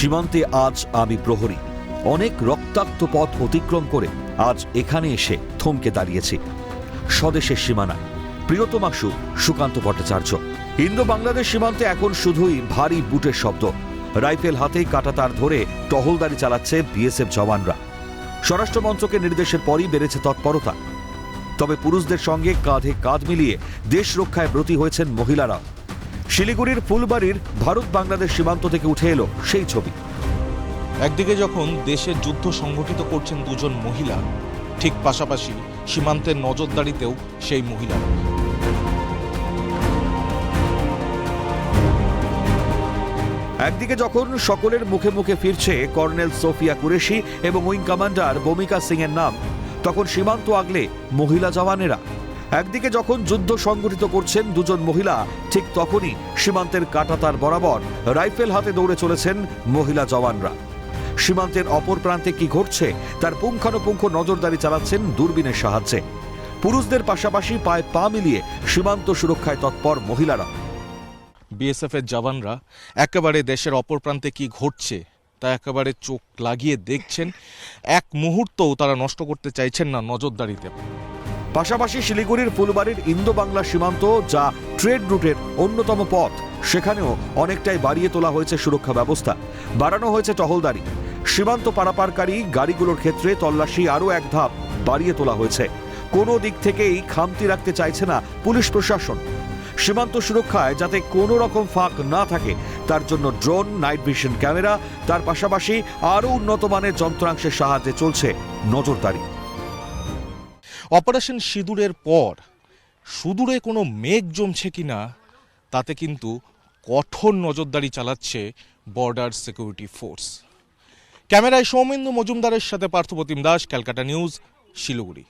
সীমান্তে আজ আমি প্রহরী। অনেক রক্তাক্ত পথ অতিক্রম করে আজ এখানে এসে থমকে দাঁড়িয়েছি। স্বদেশের সীমানায়। প্রিয়তমাশু সুকান্ত ভট্টাচার্য। ইন্দো বাংলাদেশ সীমান্তে এখন শুধুই ভারী বুটের শব্দ। রাইফেল হাতেই কাটাতার ধরে টহলদারি চালাচ্ছে বিএসএফ জওয়ানরা। স্বরাষ্ট্র মন্ত্রকের নির্দেশের পরই বেড়েছে তৎপরতা। তবে পুরুষদের সঙ্গে কাঁধে কাঁধ মিলিয়ে দেশ রক্ষায় ব্রতী হয়েছেন মহিলারা শিলিগুড়ির ফুলবাড়ির ভারত বাংলাদেশ সীমান্ত থেকে উঠে এলো সেই ছবি। একদিকে যখন দেশের যুদ্ধ সংগঠিত করছেন দুজন মহিলা ঠিক পাশাপাশি সীমান্তের নজরদারিতেও সেই মহিলা। একদিকে যখন সকলের মুখে মুখে ফিরছে কর্নেল সোফিয়া কুরেশি এবং উইং কমান্ডার বমিকা সিং এর নাম তখন সীমান্ত আগলে মহিলা জওয়ানেরা একদিকে যখন যুদ্ধ সংগঠিত করছেন দুজন মহিলা, ঠিক তখনই সীমান্তের কাটাতার বরাবর রাইফেল হাতে দৌড়ে চলেছেন মহিলা জওয়ানরা। সীমান্তের অপর প্রান্তে কি ঘটছে, তার পুঙ্খানুপুঙ্খ নজরদারি চালাচ্ছেন দূরবীনের সাহায্যে। পুরুষদের পাশাপাশি পায়ে পা মিলিয়ে সীমান্ত সুরক্ষায় তৎপর মহিলারা। বিএসএফ এর জওয়ানরা একেবারে দেশের অপর প্রান্তে কি ঘটছে, তা একেবারে চোখ লাগিয়ে দেখছেন। এক মুহূর্তও তারা নষ্ট করতে চাইছেন না নজরদারিতে। পাশাপাশি শিলিগুড়ির ফুলবাড়ির ইন্দো বাংলা সীমান্ত, যা ট্রেড রুটের অন্যতম পথ, সেখানেও অনেকটাই বাড়িয়ে তোলা হয়েছে সুরক্ষা ব্যবস্থা। বাড়ানো হয়েছে টহলদারি। সীমান্ত পারাপারকারী গাড়িগুলোর ক্ষেত্রে তল্লাশি আরও এক ধাপ বাড়িয়ে তোলা হয়েছে। কোনো দিক থেকেই খামতি রাখতে চাইছে না পুলিশ প্রশাসন। সীমান্ত সুরক্ষায় যাতে কোনো রকম ফাঁক না থাকে, তার জন্য ড্রোন, নাইট ভিশন ক্যামেরা, তার পাশাপাশি আরও উন্নত মানের যন্ত্রাংশের সাহায্যে চলছে নজরদারি। অপারেশন সিঁদুরের পর সুদূরে কোনো মেঘ জমছে কি না তাতে কিন্তু কঠোর নজরদারি চালাচ্ছে বর্ডার সিকিউরিটি ফোর্স ক্যামেরায় সৌমেন্দু মজুমদারের সাথে পার্থপ্রতিম দাস, ক্যালকাটা নিউজ, শিলিগুড়ি।